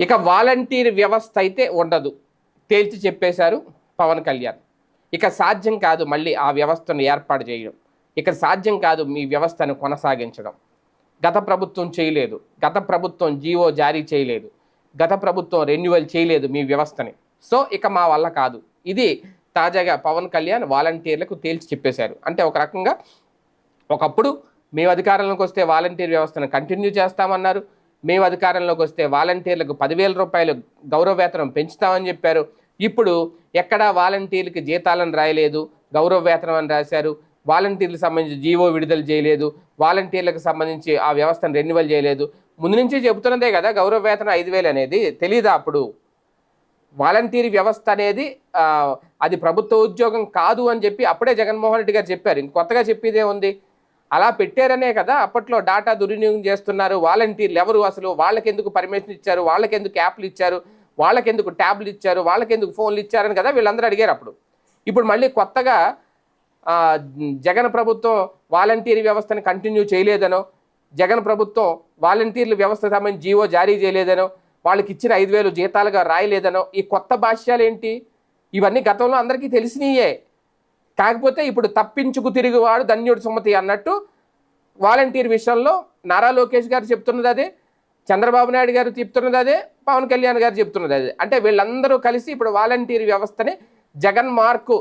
ఇక వాలంటీర్ వ్యవస్థ అయితే ఉండదు. తేల్చి చెప్పేశారు పవన్ కళ్యాణ్. ఇక సాధ్యం కాదు మళ్ళీ ఆ వ్యవస్థను ఏర్పాటు చేయడం. ఇక సాధ్యం కాదు మీ వ్యవస్థను కొనసాగించడం. గత ప్రభుత్వం చేయలేదు. గత ప్రభుత్వం జీవో జారీ చేయలేదు. గత ప్రభుత్వం రెన్యువల్ చేయలేదు మీ వ్యవస్థని. సో ఇక మా వల్ల కాదు. ఇది తాజాగా పవన్ కళ్యాణ్ వాలంటీర్లకు తేల్చి చెప్పేశారు. అంటే ఒక రకంగా ఒకప్పుడు మేము అధికారంలోకి వస్తే వాలంటీర్ వ్యవస్థను కంటిన్యూ చేస్తామన్నారు. మేము అధికారంలోకి వస్తే వాలంటీర్లకు పదివేల రూపాయలు గౌరవ వేతనం పెంచుతామని చెప్పారు. ఇప్పుడు ఎక్కడా వాలంటీర్లకి జీతాలను రాయలేదు. గౌరవ వేతనం అని రాశారు. వాలంటీర్లకు సంబంధించి జీవో విడుదల చేయలేదు. వాలంటీర్లకు సంబంధించి ఆ వ్యవస్థను రెన్యువల్ చేయలేదు. ముందు నుంచి చెబుతున్నదే కదా గౌరవ వేతనం ఐదు వేలు అనేది తెలీదా అప్పుడు? వాలంటీర్ వ్యవస్థ అనేది అది ప్రభుత్వ ఉద్యోగం కాదు అని చెప్పి అప్పుడే జగన్మోహన్ రెడ్డి గారు చెప్పారు. ఇంకొత్తగా చెప్పేదే ఉంది అలా పెట్టారనే కదా అప్పట్లో డాటా దుర్వినియోగం చేస్తున్నారు. వాలంటీర్లు ఎవరు అసలు? వాళ్ళకెందుకు పర్మిషన్ ఇచ్చారు? వాళ్ళకెందుకు యాప్లు ఇచ్చారు? వాళ్ళకెందుకు ట్యాబ్లు ఇచ్చారు? వాళ్ళకెందుకు ఫోన్లు ఇచ్చారని కదా వీళ్ళందరూ అడిగారు అప్పుడు. ఇప్పుడు మళ్ళీ కొత్తగా జగన్ ప్రభుత్వం వాలంటీర్ వ్యవస్థను కంటిన్యూ చేయలేదనో జగన్ ప్రభుత్వం వాలంటీర్ల వ్యవస్థ సంబంధించి జీవో జారీ చేయలేదనో వాళ్ళకి ఇచ్చిన ఐదు వేలు జీతాలుగా రాయలేదనో ఈ కొత్త భాష్యాలు ఏంటి ఇవన్నీ గతంలో అందరికీ తెలిసినయే. కాకపోతే ఇప్పుడు తప్పించుకు తిరిగివాడు ధన్యుడు సుమతి అన్నట్టు వాలంటీర్ విషయంలో నారా లోకేష్ గారు చెప్తున్నది అదే చంద్రబాబు నాయుడు గారు చెప్తున్నది అదే పవన్ కళ్యాణ్ గారు చెప్తున్నది అదే. అంటే వీళ్ళందరూ కలిసి ఇప్పుడు వాలంటీర్ వ్యవస్థని జగన్ మార్కు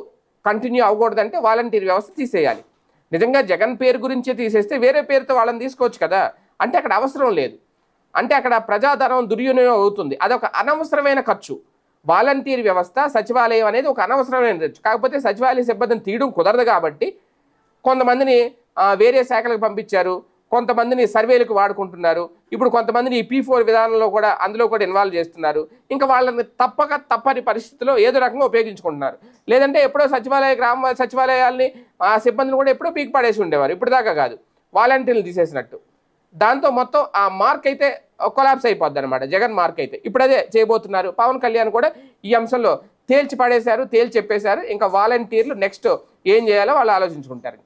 కంటిన్యూ అవ్వకూడదంటే వాలంటీర్ వ్యవస్థ తీసేయాలి. నిజంగా జగన్ పేరు గురించే తీసేస్తే వేరే పేరుతో వాళ్ళని తీసుకోవచ్చు కదా. అంటే అక్కడ అవసరం లేదు. అంటే అక్కడ ప్రజాధనం దుర్వినియోగం అవుతుంది. అదొక అనవసరమైన ఖర్చు. వాలంటీర్ వ్యవస్థ సచివాలయం అనేది ఒక అనవసరమైన కాకపోతే సచివాలయ సిబ్బందిని తీయడం కుదరదు కాబట్టి కొంతమందిని వేరే శాఖలకు పంపించారు కొంతమందిని సర్వేలకు వాడుకుంటున్నారు. ఇప్పుడు కొంతమందిని ఈ పీ ఫోర్ విధానంలో కూడా అందులో కూడా ఇన్వాల్వ్ చేస్తున్నారు. ఇంకా వాళ్ళని తప్పక తప్పని పరిస్థితిలో ఏదో రకంగా ఉపయోగించుకుంటున్నారు. లేదంటే ఎప్పుడో సచివాలయ గ్రామ సచివాలయాల్ని ఆ సిబ్బందిని కూడా ఎప్పుడో పీక్ పడేసి ఉండేవారు. ఇప్పుడు దాకా కాదు. వాలంటీర్లు తీసేసినట్టు. దాంతో మొత్తం ఆ మార్క్ అయితే కొలాబ్స్ అయిపోద్ది అనమాట జగన్ మార్క్ అయితే. ఇప్పుడు అదే చేయబోతున్నారు. పవన్ కళ్యాణ్ కూడా ఈ అంశంలో తేల్చి పడేశారు తేల్చి చెప్పేశారు. ఇంకా వాలంటీర్లు నెక్స్ట్ ఏం చేయాలో వాళ్ళు ఆలోచించుకుంటారు